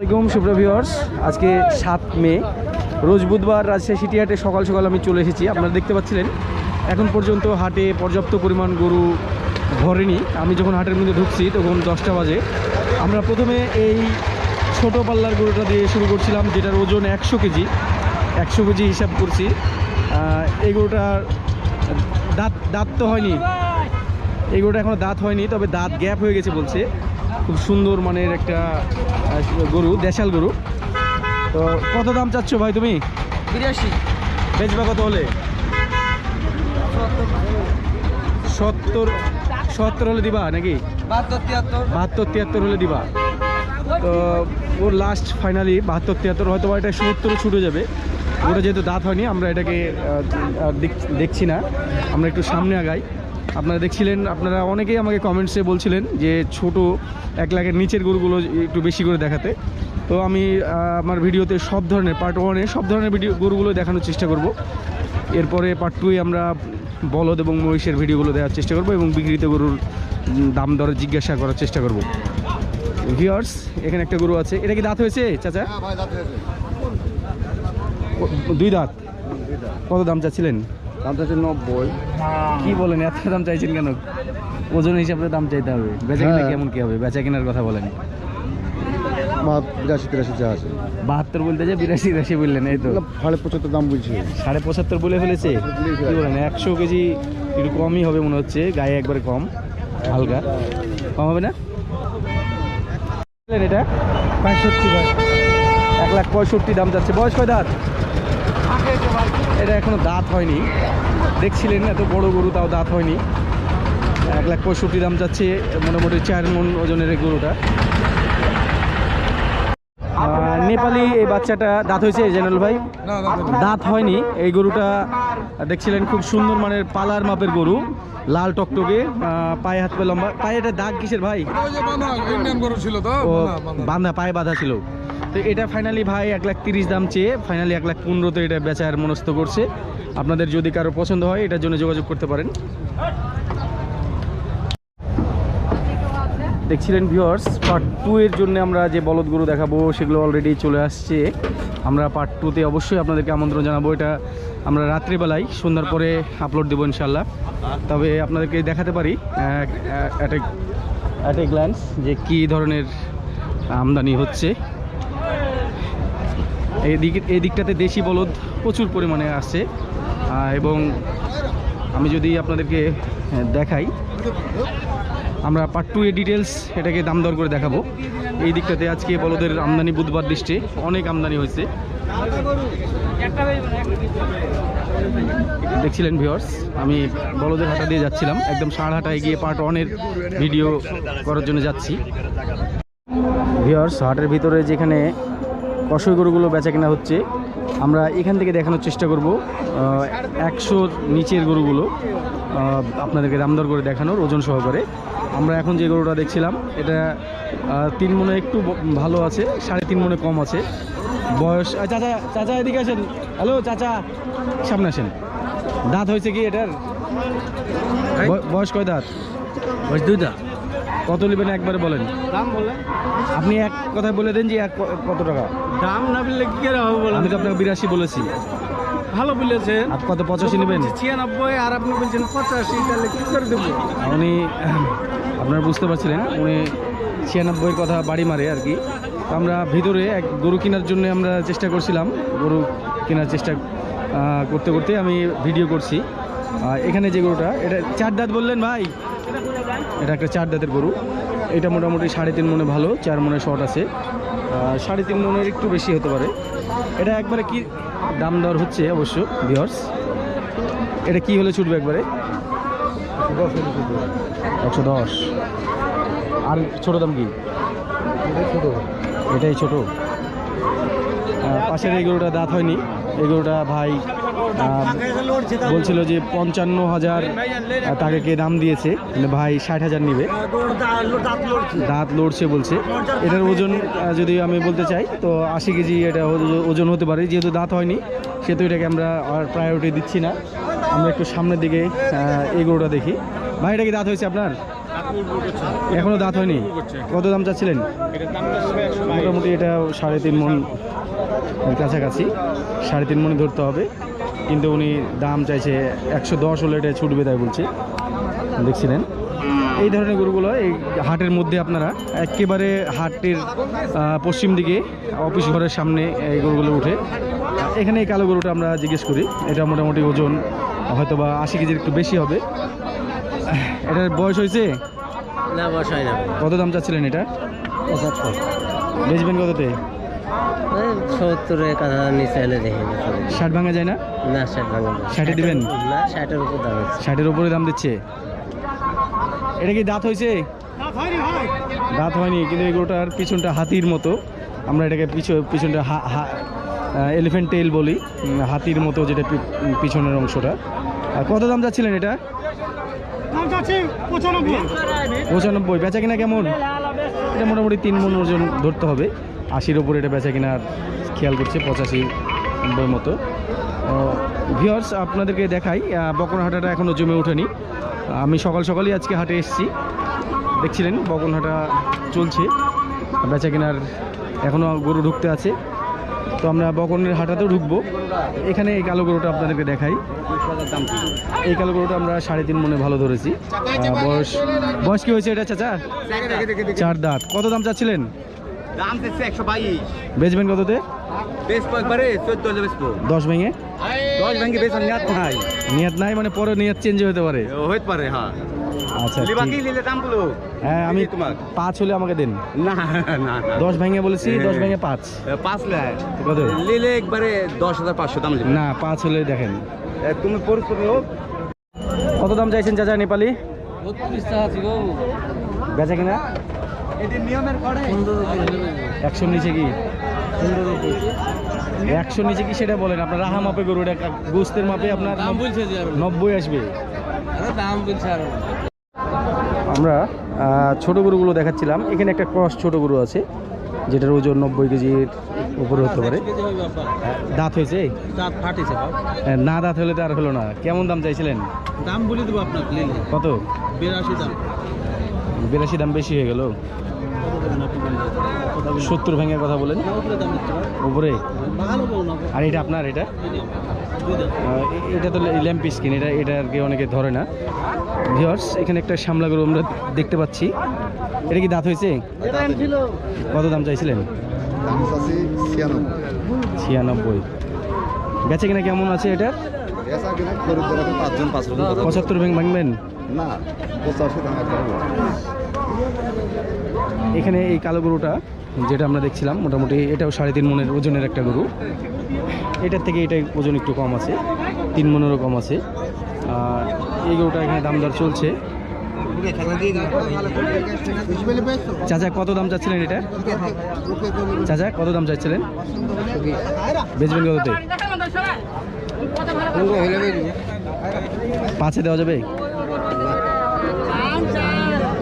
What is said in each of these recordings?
আসসালামাইকুম সুপ্রভিওর্স আজকে সাত মে। রোজ বুধবার রাজশাহী সিটি হাটে সকাল সকাল আমি চলে এসেছি। আপনারা দেখতে পাচ্ছিলেন, এখন পর্যন্ত হাটে পর্যাপ্ত পরিমাণ গরু ভরেনি আমি যখন হাটের মধ্যে ঢুকছি, তখন দশটা বাজে। আমরা প্রথমে এই ছোট পাল্লার গরুটা দিয়ে শুরু করছিলাম, যেটার ওজন একশো কেজি। একশো কেজি হিসাব করছি। এই গরুটার দাঁত দাঁত তো হয়নি। এই গরুটা এখনও দাঁত হয়নি, তবে দাঁত গ্যাপ হয়ে গেছে বলছে। খুব সুন্দর মানের একটা গরু দেশাল গরু। তো কত দাম চাচ্ছ ভাই তুমি? বিরাশি। বেচবা কত হলে? সত্তর। সত্তর হলে দিবা নাকি? বাহাত্তর তিয়াত্তর। হলে দিবা। তো ওর লাস্ট ফাইনালি বাহাত্তর তিয়াত্তর হয়তো এটা সত্তরে ছুটে যাবে। ওটা যেহেতু দাঁত হয়নি আমরা এটাকে দেখছি না। আমরা একটু সামনে আগাই। আপনারা দেখছিলেন আপনারা অনেকেই আমাকে কমেন্টসে বলছিলেন যে ছোট এক লাখের নিচের গরুগুলো একটু বেশি করে দেখাতে। তো আমি আমার ভিডিওতে সব ধরনের পার্ট ওয়ানে সব ধরনের ভিডিও গরুগুলো দেখানোর চেষ্টা করব। এরপরে পার্ট টুয়ে আমরা বলদ এবং মহিষের ভিডিওগুলো দেওয়ার চেষ্টা করব এবং বিক্রিত গরুর দাম দর জিজ্ঞাসা করার চেষ্টা করব। ভিওর্স এখানে একটা গরু আছে। এটা কি দাঁত হয়েছে চাচা? দুই দাঁত। কত দাম চাচ্ছিলেন? দাম হচ্ছে নব্বই। কি বলেন এত দাম চাইছেন কেন? ওজন হিসাবে দাম চাইতে হবে। বেচা কিনা হ্যাঁ। কেমন কি হবে? বেচা কেনার কথা বলেন। বিরাশি তিরাশি যা আছে। বাহাত্তর বলতে যে বিরাশি তিরাশি বললেন এই তো। সাড়ে পঁচাত্তর দাম বলছি সাড়ে পঁচাত্তর বলে ফেলেছে? কি বলেন একশো কেজি একটু কমই হবে মনে হচ্ছে গায়ে একবারে কম হালকা। কম হবে না? এটা। পঁয়ষট্টি ভাই। এক লাখ পঁয়ষট্টি দাম যাচ্ছে বয়স কয় দাঁত? এটা এখনও দাঁত হয়নি। দেখছিলেন এত বড় গরু তাও দাঁত হয়নি। এক লাখ পঁয়ষট্টি দাম যাচ্ছে মোটামুটি চার মন ওজনের এই গরুটা। নেপালি এই বাচ্চাটা দাঁত হয়েছে জেনারেল ভাই? দাঁত হয়নি। এই গরুটা দেখছিলেন খুব সুন্দর মানের পালার মাপের গরু লাল টকটকে পায়ে হাত পা লম্বা। পায়ে এটা দাগ কিসের ভাই? ইন্ডিয়ান গরু ছিল ও বাঁধা পায়ে বাঁধা ছিল। তো এটা ফাইনালি ভাই এক লাখ তিরিশ দাম চেয়ে ফাইনালি এক লাখ পনেরোতে এটা বেচার মনস্থ করছে। আপনাদের যদি কারও পছন্দ হয়, এটার জন্য যোগাযোগ করতে পারেন। দেখছিলেন ভিউয়ার্স পার্ট টু এর জন্য আমরা যে বলদ গরু দেখাবো, সেগুলো অলরেডি চলে আসছে। আমরা পার্ট টুতে অবশ্যই আপনাদেরকে আমন্ত্রণ জানাব। এটা আমরা রাত্রিবেলায়, সন্ধ্যার পরে আপলোড দেবো ইনশাল্লাহ তবে আপনাদেরকে দেখাতে পারি অ্যাট এ গ্ল্যান্স যে কী ধরনের আমদানি হচ্ছে। এই দিক এই দিকটাতে দেশি বলদ প্রচুর পরিমাণে আসছে। এবং আমি যদি আপনাদেরকে দেখাই, আমরা পার্ট টু এ ডিটেলস এটাকে দাম দর করে দেখাবো। এই দিকটাতে আজকে বলদের আমদানি বুধবার দৃষ্টে অনেক আমদানি হয়েছে। দেখছিলেন ভিওর্স আমি বলদের হাটা দিয়ে যাচ্ছিলাম। একদম ষাঁড় হাটায় গিয়ে পার্ট ওয়ানের ভিডিও করার জন্য যাচ্ছি। ভিওর্স হাটের ভিতরে যেখানে কষই গরুগুলো বেচা কেনা হচ্ছে। আমরা এখান থেকে দেখানোর চেষ্টা করব একশোর নিচের গরুগুলো আপনাদেরকে দামদর করে দেখানোর ওজন সহকারে। আমরা এখন যে গরুটা দেখছিলাম এটা তিন মনে একটু ভালো আছে সাড়ে তিন মনে কম আছে। বয়স চাচা চাচা এদিকে আসেন। হ্যালো চাচা সামনে আসেন। দাঁত হয়েছে কি এটার? বয়- বয়স কয় দাঁত? বয়স দুই দাঁত। কত নেবেন একবারে বলেন? দাম বলে আপনি এক কথায় বলে দেন যে এক কত টাকা? দাম না বললে কি করে হবে বলেন? আমি তো আপনাকে বিরাশি বলেছি। ভালো বলেছেন। আর কত পঁচাশি নেবেন? ছিয়ানব্বই আর আপনি বলছেন পঁচাশি তাহলে কি করে দেবো? উনি আপনারা বুঝতে পারছিলেন উনি ছিয়ানব্বইয়ের কথা বাড়ি মারে আর কি। আমরা ভিতরে এক গরু কেনার জন্য আমরা চেষ্টা করছিলাম গরু কেনার চেষ্টা করতে করতে আমি ভিডিও করছি। এখানে যে গরুটা এটা চার দাঁত বললেন ভাই? এটা একটা চার দাঁতের গরু। এটা মোটামুটি সাড়ে তিন মনে ভালো, চার মনে শর্ট আছে। সাড়ে তিন মনের একটু বেশি হতে পারে। এটা একবারে কি দাম দর হচ্ছে অবশ্য ভিওর্স এটা কি হলে ছুটবে একবারে? একশো দশ। আর ছোট দাম কি? এটাই ছোট। পাশের এই গরুটা দাঁত হয়নি। এই গরুটা ভাই বলছিল যে পঞ্চান্ন হাজার তাকে কে দাম দিয়েছে। ভাই ষাট হাজার নিবে। দাঁত লড়ছে বলছে। এটার ওজন যদি আমি বলতে চাই, তো আশি কেজি এটা ওজ- ওজন হতে পারে। যেহেতু দাঁত হয়নি, সেহেতু এটাকে আমরা আর প্রায়োরিটি দিচ্ছি না। আমরা একটু সামনের দিকে গরুটা দেখি। ভাই, এটা কি দাঁত হয়েছে আপনার? এখনও দাঁত হয়নি? কত দাম চাচ্ছিলেন? মোটামুটি এটা সাড়ে তিন মন কাছাকাছি সাড়ে তিন মনে ধরতে হবে। কিন্তু উনি দাম চাইছে একশো দশ হলে এটা ছুটবে তাই বলছে। দেখছিলেন? এই ধরনের গরুগুলো এই হাটের মধ্যে আপনারা একেবারে হাটের পশ্চিম দিকে অফিস ঘরের সামনে এই গরুগুলো উঠে। এখানে এই কালো গরুটা আমরা জিজ্ঞেস করি এটা মোটামুটি ওজন হয়তো বা আশি কেজির একটু বেশি হবে। এটার বয়স হয়েছে? না বসাই না কত দাম চাচ্ছিলেন এটা? বেচবেন কততে? সত্তরের কথা নিচে দেখি ষাট ভাঙা যায় না? না ষাট ভাঙা ষাটে দিবেন? না ষাটের উপর দাম ষাটের উপরে দাম দিচ্ছে? এটা কি দাঁত হয়েছে? দাঁত হয়নি কিন্তু এগুলোটার পিছনটা হাতির মতো। আমরা এটাকে পিছু পিছনটা এলিফেন্ট টেল বলি হাতির মতো যেটা পিছনের অংশটা। আর কত দাম যাচ্ছিলেন এটা? পঁচানব্বই। বেচা কিনা কেমন? এটা মোটামুটি তিন মন ওজন ধরতে হবে। আশির ওপরে এটা বেচা কিনার খেয়াল করছে পঁচাশি নব্বই মতো। ভিওর্স আপনাদেরকে দেখাই বকনহাটাটা এখনও জমে ওঠেনি। আমি সকাল সকালই আজকে হাটে এসেছি। দেখছিলেন বকনহাটা চলছে। বেচা কেনার এখনও গরু ঢুকতে আছে। তো আমরা বকনের হাটাতেও ঢুকবো। এখানে এই কালো গরুটা আপনাদেরকে দেখাই। এই কালো গরুটা আমরা সাড়ে তিন মনে ভালো ধরেছি। বয়স বয়স কি হয়েছে এটা চাচা? চার দাঁত। কত দাম চাচ্ছিলেন? দাম দিচ্ছে একশো বাইশ। বেচবেন কততে? বেসবো একবারে চোদ্দ হলে বেসবো দশ ভেঙে? দশ ব্যাংকে বেসন নিয়াত নাই। নিয়ত নাই মানে পরে নিয়ত চেঞ্জ হতে পারে। ও, হইতে পারে হ্যাঁ। আচ্ছা নিলে হ্যাঁ আমি তোমার। পাঁচ হলে আমাকে দেন। না না না দশ ভেঙে বলেছি দশ হ্যাঁ। ভেঙে পাঁচ। পাঁচ লাখ কত? নিলে একবারে দশ হাজার পাঁচশো দাম না পাঁচ হলে দেখেন। তুমি পরিশ্রমী হোক কত দাম চাইছেন চাচা নেপালি? বেচা কিনা? একশোর নিচে কি? একশোর নিচে কি সেটা বলেন? আপনার রাহা মাপে গরু এটা গোস্তের মাপে আপনার দাম বলছে যে আরও। নব্বই আসবে। আরে দাম বলছে আরও। আমরা ছোট গরুগুলো দেখাচ্ছিলাম। এখানে একটা ক্রস ছোট গরু আছে যেটার ওজন নব্বই কেজির উপরে হতে পারে। দাঁত হয়েছে দাঁত ফাটিছে না দাঁত হলে তো আর হলো না। কেমন দাম চাইছিলেন? দাম বলে দেবো আপনার কত? বিরাশি দাম। বিরাশি দাম বেশি হয়ে গেল। সত্তর ভেঙে কথা বলেন। উপরে? আর এটা আপনার এটা? এটা তো ল্যাম্প স্কিন এটা এটা আর কি অনেকে ধরে না। ভিওর্স এখানে একটা সামলা গরু আমরা দেখতে পাচ্ছি। এটা কি দাঁত হয়েছে? কত দাম চাইছিলেন? ছিয়ানব্বই। গেছে কিনা কেমন আছে এটা পঁচাত্তর ভাঙবেন? না। এখানে এই কালো গরুটা যেটা আমরা দেখছিলাম মোটামুটি এটাও সাড়ে তিন মনের ওজনের একটা গরু। এটার থেকে এটা ওজন একটু কম আছে তিন মনেরও কম আছে। আর এই গরুটা এখানে দাম দর চলছে। চাচা কত দাম চাচ্ছিলেন এটা? চাচা কত দাম চাচ্ছিলেন? বেচবেন কততে? পাঁচে দেওয়া যাবে?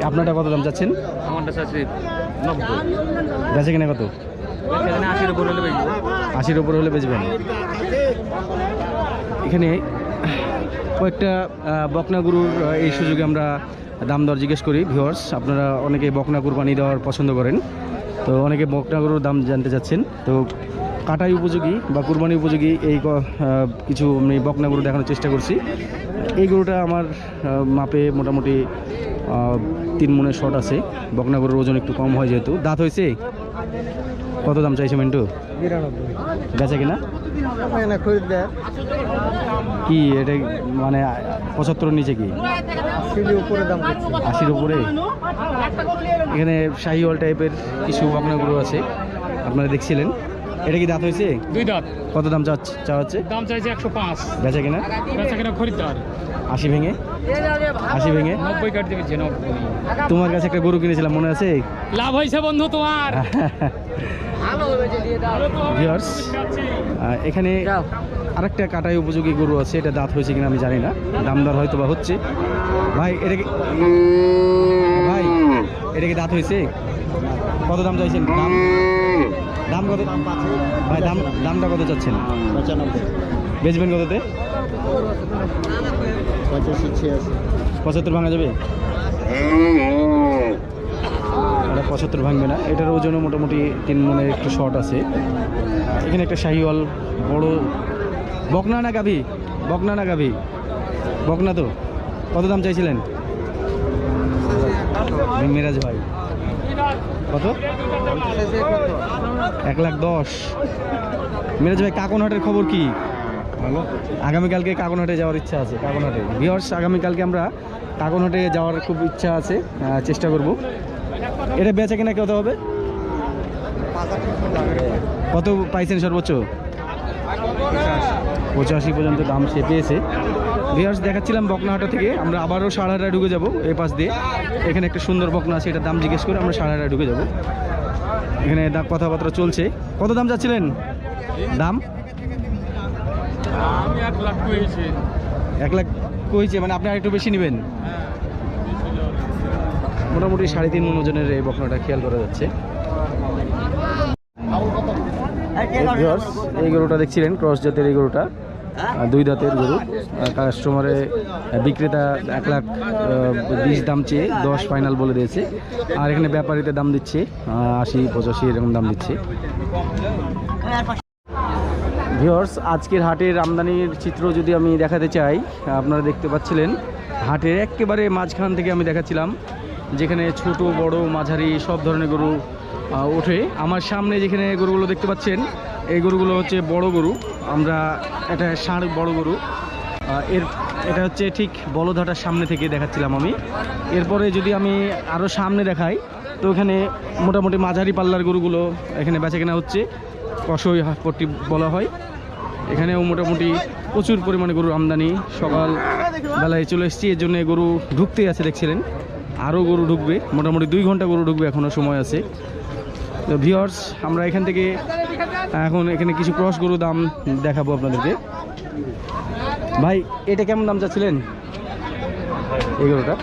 আপনারটা কত দাম চাচ্ছেন? আমারটা চাচ্ছি বেচে কিনা কত? আশির উপর হলে বেচবো। আশির উপরে হলে বেচবেন। এখানে কয়েকটা বকনা গরুর এই সুযোগে আমরা দাম দর জিজ্ঞেস করি ভিওয়ার্স আপনারা অনেকে বকনা কুরবানি দেওয়ার পছন্দ করেন। তো অনেকে বকনা গরুর দাম জানতে চাচ্ছেন। তো কাটাই উপযোগী বা কুরবানি উপযোগী এই কিছু আমি বকনা গরু দেখানোর চেষ্টা করছি। এই গরুটা আমার মাপে মোটামুটি তিন মনের শট আছে। বকনা গরুর ওজন একটু কম হয় যেহেতু। দাঁত হয়েছে? কত দাম চাইছে মিন্টু? গেছে কিনা? কি এটা মানে পঁচাত্তরের নিচে কি? উপরে দাম করছে। আশির উপরে? এখানে শাহিওয়াল টাইপের কিছু বকনাগুলো আছে। আপনারা দেখছিলেন। এটা কি দাঁত হয়েছে? দুই দাঁত। কত দাম চাচ্ছে চা হচ্ছে দাম চাইছে একশো পাঁচ। বেচা কিনা? বেচা কিনা খরিদ্দার। আশি ভেঙে? আশি ভেঙে? নব্বই কাট দিয়েছে নব্বই। তোমার কাছে একটা গরু কিনেছিলাম মনে আছে? লাভ হয়েছে বন্ধু তোমার। এখানে আরেকটা কাটাই উপযোগী গরু আছে এটা দাঁত হয়েছে কিনা আমি জানি না। দাম দর হয়তো বা হচ্ছে। ভাই এটা কি ভাই এটা কি দাঁত হয়েছে? কত দাম চাইছেন? দাম? দাম কত? ভাই দাম দামটা কত চাচ্ছেন? বেচবেন কততে? পঁচাত্তর ভাঙা যাবে? এটা পঁচাত্তর ভাঙবে না। এটার ওজনও মোটামুটি তিন মনের একটু শর্ট আছে। এখানে একটা শাহিওয়াল বড় বকনা না গাভি? বকনা না গাভি? বকনা তো? কত দাম চাইছিলেন? মেরাজ ভাই। কত? এক লাখ দশ। মেরাজ ভাই কাকনহাটের খবর কি? ভালো। আগামীকালকে কাকনহাটে যাওয়ার ইচ্ছা আছে কাকনহাটে। ভিওর্স আগামীকালকে আমরা কাকনহাটে যাওয়ার খুব ইচ্ছা আছে চেষ্টা করব। এটা বেচা কিনা কত হবে? কত পাইছেন সর্বোচ্চ? পঁচাশি পর্যন্ত দাম সে পেয়েছে। ভিওর্স দেখাচ্ছিলাম বকনাহাটা থেকে। আমরা আবারও সাড়াহাটা ঢুকে যাব এই পাশ দিয়ে। এখানে একটা সুন্দর বকনা আছে এটার দাম জিজ্ঞেস করে আমরা সাড়াহাটা ঢুকে যাব। এখানে দাম কথাবার্তা চলছে। কত দাম যাচ্ছিলেন? দাম? এক লাখ কইছে মানে আপনি আরেকটু বেশি নেবেন? মোটামুটি সাড়ে তিন মন ওজনের এই বকনাটা খেয়াল করা যাচ্ছে। এই গরুটা দেখছিলেন ক্রস জাতের এই গরুটা। দুই দাঁতের গরু। কাস্টমারে বিক্রেতা এক লাখ বিশ দাম চেয়ে দশ ফাইনাল বলে দিয়েছে। আর এখানে ব্যাপারীতে দাম দিচ্ছে আশি, পঁচাশি এরকম দাম দিচ্ছে। ভিওর্স আজকের হাটের আমদানির চিত্র যদি আমি দেখাতে চাই, আপনারা দেখতে পাচ্ছিলেন, হাটের একেবারে মাঝখান থেকে আমি দেখাচ্ছিলাম, যেখানে ছোট, বড়, মাঝারি সব ধরনের গরু ওঠে। আমার সামনে যেখানে গরুগুলো দেখতে পাচ্ছেন এই গরুগুলো হচ্ছে বড় গরু। আমরা এটা ষাঁড় বড় গরু। এর এটা হচ্ছে ঠিক বলধাটার সামনে থেকে দেখাচ্ছিলাম আমি। এরপরে যদি আমি আরও সামনে দেখাই, তো এখানে মোটামুটি মাঝারি পাল্লার গরুগুলো এখানে বেচা কেনা হচ্ছে। কষই পট্টি বলা হয়। এখানেও মোটামুটি প্রচুর পরিমাণে গরুর আমদানি। সকাল বেলায় চলে এসেছি, এর জন্য গরু ঢুকতেই আছে, দেখছিলেন। আরও গরু ঢুকবে, মোটামুটি দুই ঘণ্টা গরু ঢুকবে এখনও সময় আছে। তো ভিওর্স আমরা এখান থেকে এখন এখানে কিছু ক্রস গরু দাম দেখাবো আপনাদেরকে। ভাই এটা কেমন দাম চাচ্ছিলেন? এই গরুটা।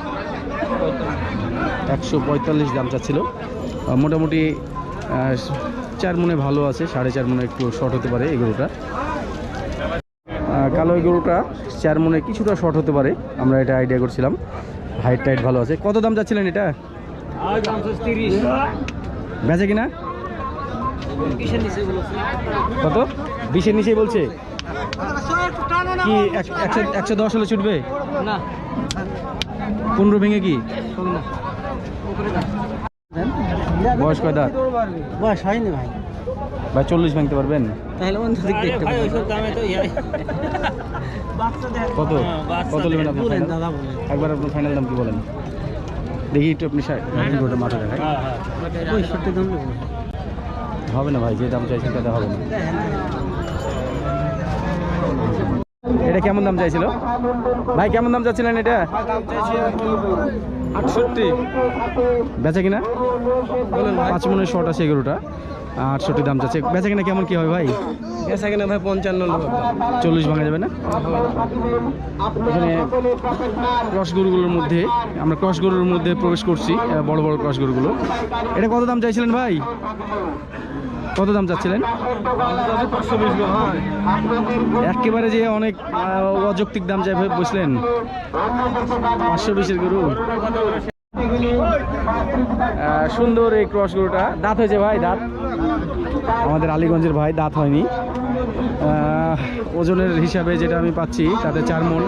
একশো পঁয়তাল্লিশ দাম চাচ্ছিল। মোটামুটি চার মনে ভালো আছে সাড়ে চার মনে একটু শর্ট হতে পারে এই গরুটা। কালো গরুটা চার মনে কিছুটা শর্ট হতে পারে আমরা এটা আইডিয়া করছিলাম। হাইট টাইট ভালো আছে। কত দাম চাচ্ছিলেন এটা? বেচে কিনা? কত? বিশের নিচেই বলছে? কি এক- একশো দশ হলে ছুটবে? না। পনেরো ভেঙে কি? বয়স কয় দাঁত? বয়স হয়নি ভাই। ভাই চল্লিশ ভাঙতে পারবেন? তাহলে অন্য দিক দেখতে কত? কত নেবেন আপনি দাদা বলেন। একবার আপনার ফাইনাল দাম কি বলেন? দেখি একটু আপনি মাথা দেখায় পঁয়ষট্টি দাম হবে না ভাই যে দাম চাইছেন তাতে হবে না। এটা কেমন দাম চাইছিল? ভাই কেমন দাম চাচ্ছিলেন এটা? আটষট্টি। বেচা কিনা? পাঁচ মনের শর্ট আছে এগুলোটা। আটষট্টি দাম চাচ্ছে। বেচা কিনা কেমন কি হবে ভাই? এসে কিনা ভাই পঞ্চান্ন চল্লিশ ভাঙা যাবে না? এখানে ক্রস গরুগুলোর মধ্যে আমরা ক্রস গরুর মধ্যে প্রবেশ করছি বড় বড় ক্রস গরুগুলো। এটা কত দাম চাইছিলেন ভাই? কত দাম চাচ্ছিলেন? একেবারে যে অনেক অযৌক্তিক দাম চাই বুঝলেন? পাঁচশো বিশের গরু। সুন্দর এই ক্রস গরুটা। দাঁত হয়েছে ভাই, দাঁত। আমাদের আলীগঞ্জের ভাই, দাঁত হয়নি। ওজনের হিসাবে যেটা আমি পাচ্ছি, তাতে চার মন।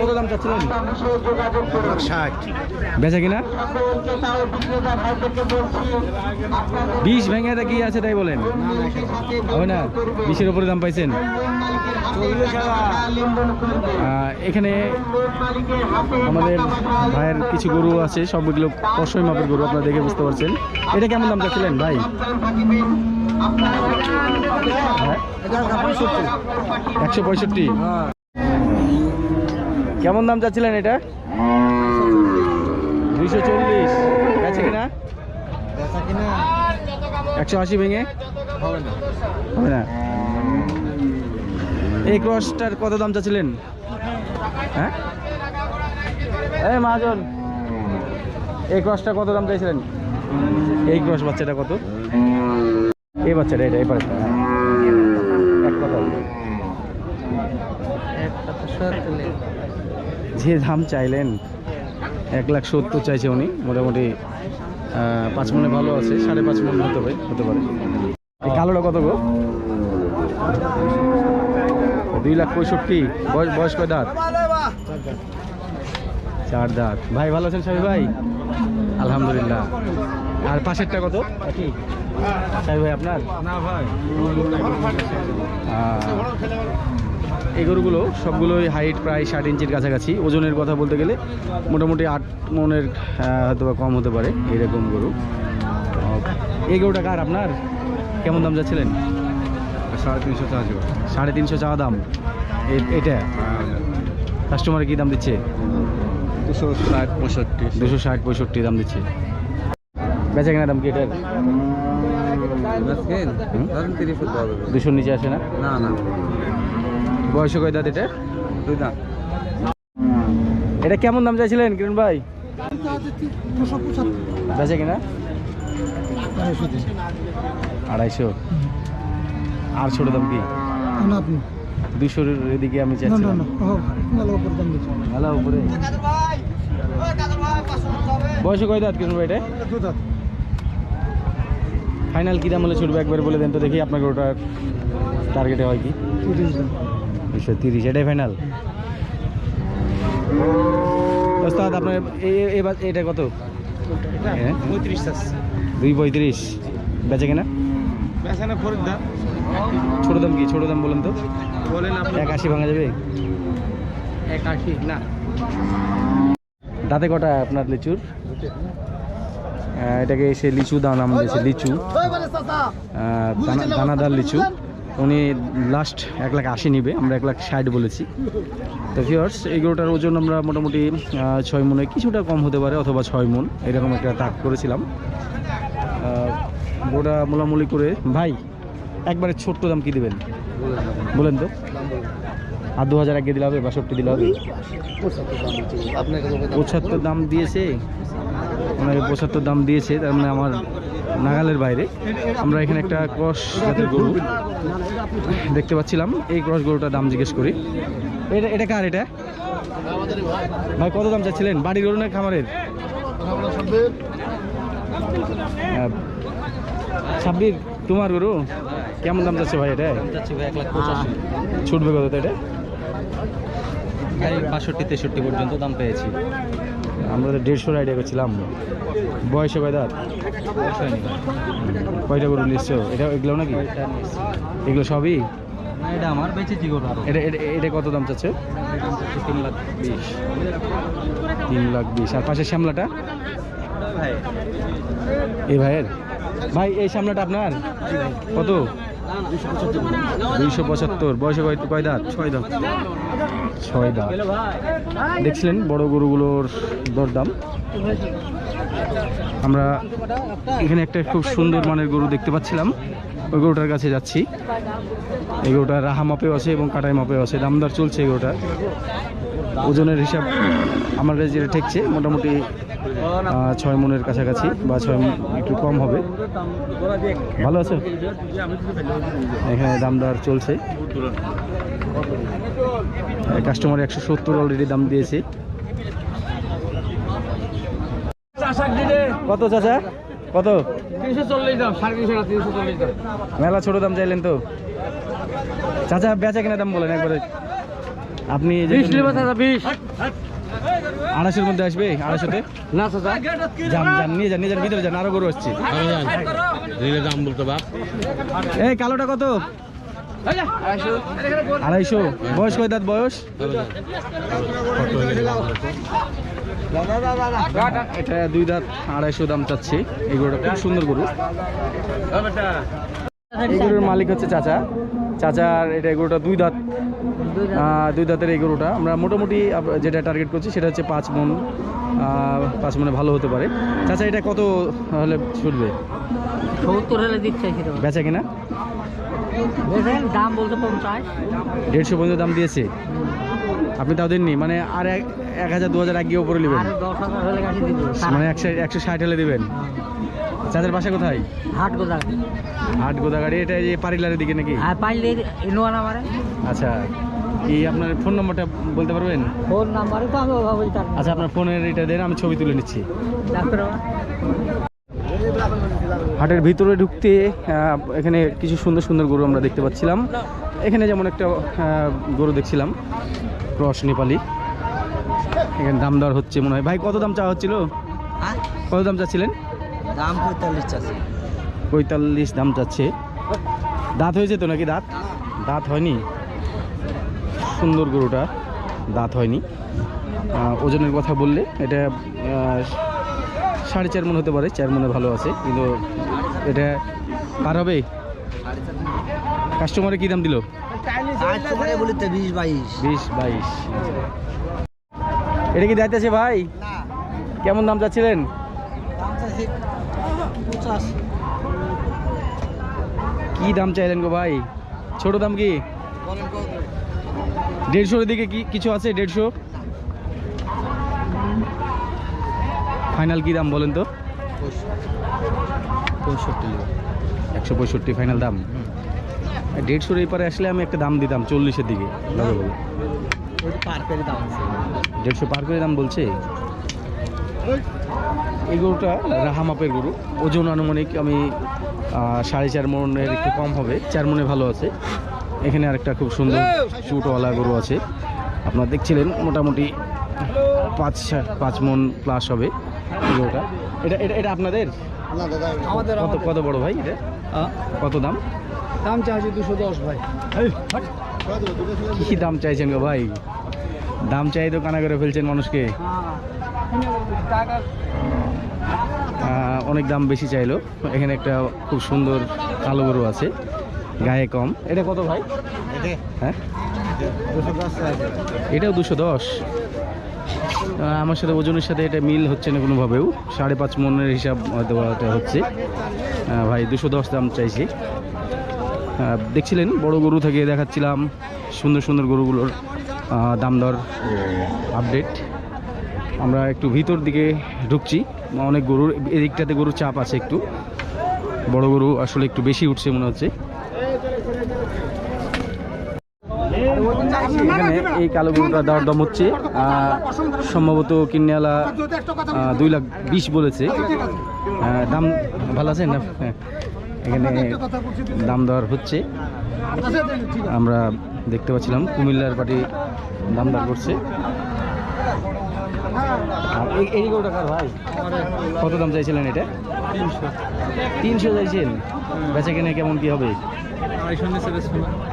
কত দাম ষাট কিনা? বিষ ভেঙে কি আছে তাই বলেন? হয় না? বিশের উপরে দাম পাইছেন? এখানে আমাদের ভাইয়ের কিছু গরু আছে সবগুলো কষই মাপের গরু, আপনারা দেখে বুঝতে পারছেন। এটা কেমন দাম চাচ্ছিলেন ভাই? হ্যাঁ? একশো পঁয়ষট্টি। কেমন দাম চাচ্ছিলেন এটা? দুইশো চল্লিশ। গেছে কিনা? একশো আশি ভেঙে? হবে না। এই ক্রসটার কত দাম চাচ্ছিলেন? হ্যাঁ? এই এই ক্রসটা কত দাম চাইছিলেন? এই ক্রস বাচ্চাটা কত? এই বাচ্চাটা, এটা, এই পারেটা এক কথা যে দাম চাইলেন এক লাখ সত্তর চাইছে উনি। মোটামুটি পাঁচ মনে ভালো আছে সাড়ে পাঁচ মন হতে পারে হতে পারে। কালোটা কত গো? দুই লাখ পঁয়ষট্টি বয়স বয়স কয় দাঁত? চার দাঁত। ভাই ভালো আছেন সবাই ভাই? আলহামদুলিল্লাহ। আর পাশেরটা কত? সাহেব ভাই আপনার? না ভাই। এই গরুগুলো সবগুলোই হাইট প্রায় ষাট ইঞ্চির কাছাকাছি। ওজনের কথা বলতে গেলে মোটামুটি আট মনের হয়তো বা কম হতে পারে এরকম গরু। এই গরুটা কার আপনার? কেমন দাম যাচ্ছিলেন? সাড়ে তিনশো চার্জ সাড়ে তিনশো চাওয়া দাম। এটা? কাস্টমারে কী দাম দিচ্ছে? দুশো ষাট পঁয়ষট্টি। দুশো ষাট পঁয়ষট্টি দাম দিচ্ছে। বেচা কেনা দাম কি এটার? দুশোর নিচে আসে না? না না। বয়স কয় দাঁত এটা? দুই দাম এটা কেমন দাম চাইছিলেন কিরণ ভাই? বেচে কিনা? আড়াইশো। আর ছোট দাম কি? দুশোর এদিকে আমি চাইছিলাম। ভালো উপরে বয়স কয় দাঁত কিরণ ভাই এটা? ফাইনাল কি দাম হলে ছুটবে? একবার বলে দেন তো দেখি আপনাকে ওটার টার্গেটে হয় কি। দুশো তিরিশ এটাই ফাইনাল ওস্তাদ আপনার এবার এটা কত? হ্যাঁ? পঁয়ত্রিশ দুই পঁয়ত্রিশ। বেচে কিনা? বেসানা খরিদ্দার ছোটো দাম কি? ছোটো দাম বলেন তো। বলেন এক আশি ভাঙা যাবে? না। দাঁতে কটা আপনার লিচুর? এটাকে সে লিচু দা নাম দিয়েছে লিচু। দানা- দানাদার লিচু। উনি লাস্ট এক লাখ আশি নিবে আমরা এক লাখ ষাট বলেছি। তো এই গরুটার ওজন আমরা মোটামুটি ছয় মনে কিছুটা কম হতে পারে অথবা ছয় মন এরকম একটা তাক করেছিলাম। গরুটা মোলামুলি করে ভাই একবারে ছোট্ট দাম কি দেবেন? বলেন তো। আর দু হাজার আগে দিলে হবে বাষট্টি দিলে হবে। পঁচাত্তর দাম দিয়েছে। ওনাকে পঁচাত্তর দাম দিয়েছে তার মানে আমার নাগালের বাইরে। আমরা এখানে একটা ক্রস জাতের গরু দেখতে পাচ্ছিলাম। এই ক্রস গরুটার দাম জিজ্ঞেস করি। এটা এটা কার এটা? ভাই কত দাম চাচ্ছিলেন? বাড়ির গরু না খামারের? আহ, সাব্বির তোমার গরু? কেমন দাম যাচ্ছে ভাই এটা? ছুটবে কত এটা? বাষট্টি তেষট্টি পর্যন্ত দাম পেয়েছি। আমরা তো দেড়শোর আইডিয়া করছিলাম বয়সে দাঁত? কয়টা গরু নিচ্ছো এটা এগুলো নাকি? এগুলো সবই? এটা আমার বেঁচেছি গরু এটা কত দাম চাচ্ছে? তিন লাখ বিশ। তিন লাখ বিশ। আর পাশে শ্যামলাটা? এই ভাইয়ের? ভাই এই শ্যামলাটা আপনার? কত? দুইশো পঁচাত্তর। বয়সে কয় কয় দাঁত? ছয় দাঁত। ছয় দাঁত। দেখছিলেন বড় গরুগুলোর দরদাম? আমরা এখানে একটা খুব সুন্দর মানের গরু দেখতে পাচ্ছিলাম। ওই গরুটার কাছে যাচ্ছি। এই গরুটা রাহা মাপেও আছে এবং কাটাই মাপেও আছে। দামদার চলছে এই গরুটা। ওজনের হিসাব আমার যেটা ঠেকছে। মোটামুটি ছয় মনের কাছাকাছি বা ছয় একটু কম হবে। ভালো আছো? এখানে দামদার চলছে। কাস্টমার একশো সত্তর অলরেডি দাম দিয়েছে। কত চাচা? কত? মেলা ছোট দাম চাইলেন তো। চাচা বেচা কেনা দাম বলেন একবারে। আপনি আড়াইশোর মধ্যে আসবে? আড়াইশোতে? না চাচা। যান যান নিয়ে যান নিয়ে যান ভিতরে যান আরও গরু আসছে। দাম বলতো বাপ। এই কালোটা কত? আড়াইশো। বয়স কয় দাঁত বয়স? এটা দুই দাঁত আড়াইশো দাম চাচ্ছে। এই গরুটা খুব সুন্দর গরু। এই গরুর মালিক হচ্ছে চাচা। চাচার এটা এই গরুটা দুই দাঁত। দুই দাঁতের এই গরুটা। আমরা মোটামুটি যেটা টার্গেট করছি সেটা হচ্ছে পাঁচ মন। পাঁচ মনে ভালো হতে পারে। চাচা এটা কত হলে ছুটবে? সত্তর হলে দিচ্ছে বেচা কিনা? দেখেন দাম বলতে পঞ্চাশ। দেড়শো পর্যন্ত দাম দিয়েছে। আপনি তাও দেননি? মানে আর এক হাজার দু হাজার আগে উপরে নেবেন। মানে একশো একশো ষাট হলে দেবেন। চাঁদের বাসা কোথায়? হাট গোদা হাট গোদাগাড়ি এটা এই পারিলারের দিকে নাকি? আমারে। আচ্ছা কি আপনার ফোন নম্বরটা বলতে পারবেন? ফোন নাম্বারে তো আমি ওভাবে জানি আচ্ছা আপনার ফোনের এটা দেন আমি ছবি তুলে নিচ্ছি। ডাক্তার হাটের ভিতরে ঢুকতে এখানে কিছু সুন্দর সুন্দর গরু আমরা দেখতে পাচ্ছিলাম। এখানে যেমন একটা গরু দেখছিলাম ক্রস নেপালি। এখানে দাম দর হচ্ছে মনে হয়। ভাই কত দাম চাওয়া হচ্ছিল? কত দাম চাচ্ছিলেন? দাম পঁয়তাল্লিশ চাচ্ছে। পঁয়তাল্লিশ দাম চাচ্ছে। দাঁত হয়েছে তো নাকি দাঁত? দাঁত হয়নি? সুন্দর গরুটা দাঁত হয়নি। ওজনের কথা বললে এটা সাড়ে চার মন হতে পারে চার মনে ভালো আছে কিন্তু এটা পার হবে? কাস্টমারে কী দাম দিল? বিশ বাইশ। এটা কি দায়িত্ব আছে ভাই? কেমন দাম চাচ্ছিলেন? কি দাম চাইলেন গো ভাই? ছোট দাম কি? দেড়শোর দিকে কি কিছু আছে দেড়শো? ফাইনাল কি দাম বলেন তো? পঁয়ষট্টি একশো পঁয়ষট্টি ফাইনাল দাম? দেড়শোর এই পারে আসলে আমি একটা দাম দিতাম চল্লিশের দিকে। দেড়শো পার করে দাম বলছে? এই গরুটা রাহা মাপের গরু। ওজন আনুমানিক আমি সাড়ে চার মনের একটু কম হবে। চার মনে ভালো আছে। এখানে আরেকটা খুব সুন্দর চুটওয়ালা গরু আছে। আপনারা দেখছিলেন মোটামুটি পাঁচ পাঁচ মন প্লাস হবে। গরুটা এটা এটা এটা আপনাদের? আমাদের কত কত বড় ভাই এটা? কত দাম? দাম চাইছি দুশো দশ ভাই। কি দাম চাইছেন গো ভাই? দাম চাই তো কানা করে ফেলছেন মানুষকে। অনেক দাম বেশি চাইলো। এখানে একটা খুব সুন্দর কালো গরু আছে গায়ে কম। এটা কত ভাই? হ্যাঁ? এটাও দুশো দশ। আমার সাথে ওজনের সাথে এটা মিল হচ্ছে না কোনোভাবেও। সাড়ে পাঁচ মনের হিসাব এটা হচ্ছে। ভাই, দুশো দশ দাম চাইছি। দেখছিলেন? বড় গরু থেকে দেখাচ্ছিলাম। সুন্দর সুন্দর গরুগুলোর দাম দর আপডেট আমরা একটু ভিতর দিকে ঢুকছি। অনেক গরুর, এদিকটাতে গরুর চাপ আছে একটু। বড় গরু আসলে একটু বেশি উঠছে মনে হচ্ছে এখানে এই কালো গরুটা দর দাম হচ্ছে। সম্ভবত কিনিয়ালা দুই লাখ বিশ বলেছে। দাম ভালো আছে না? হ্যাঁ। এখানে দাম দর হচ্ছে। আমরা দেখতে পাচ্ছিলাম, কুমিল্লার পার্টি দাম দর করছে। ভাই? কত দাম চাইছিলেন এটা? তিনশো। চাইছেন? বেচা কেনে কেমন কি হবে?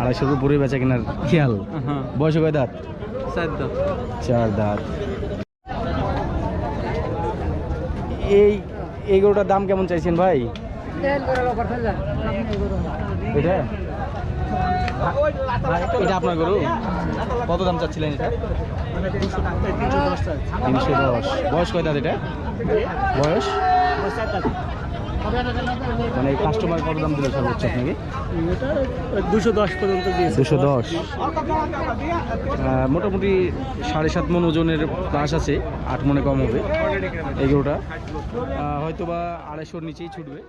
আড়াইশোর উপরে বেচা কেনার খেয়াল। হ্যাঁ। বয়স কয় দাঁত। চার দাঁত। এই এই গরুটার দাম কেমন চাইছেন ভাই? এটা? এটা আপনার গরু? কত দাম চাচ্ছিলেন এটা? তিনশো দশ। বয়স কয় দাঁত এটা? বয়স? মানে কাস্টমার কত দাম দিল সর্বোচ্চ আপনাকে? দুশো দশ। পর্যন্ত দিয়েছে দুশো দশ মোটামুটি সাড়ে সাত মন ওজনের প্লাস আছে, আট মনে কম হবে এগুলোটা হয়তোবা আড়াইশোর নিচেই ছুটবে।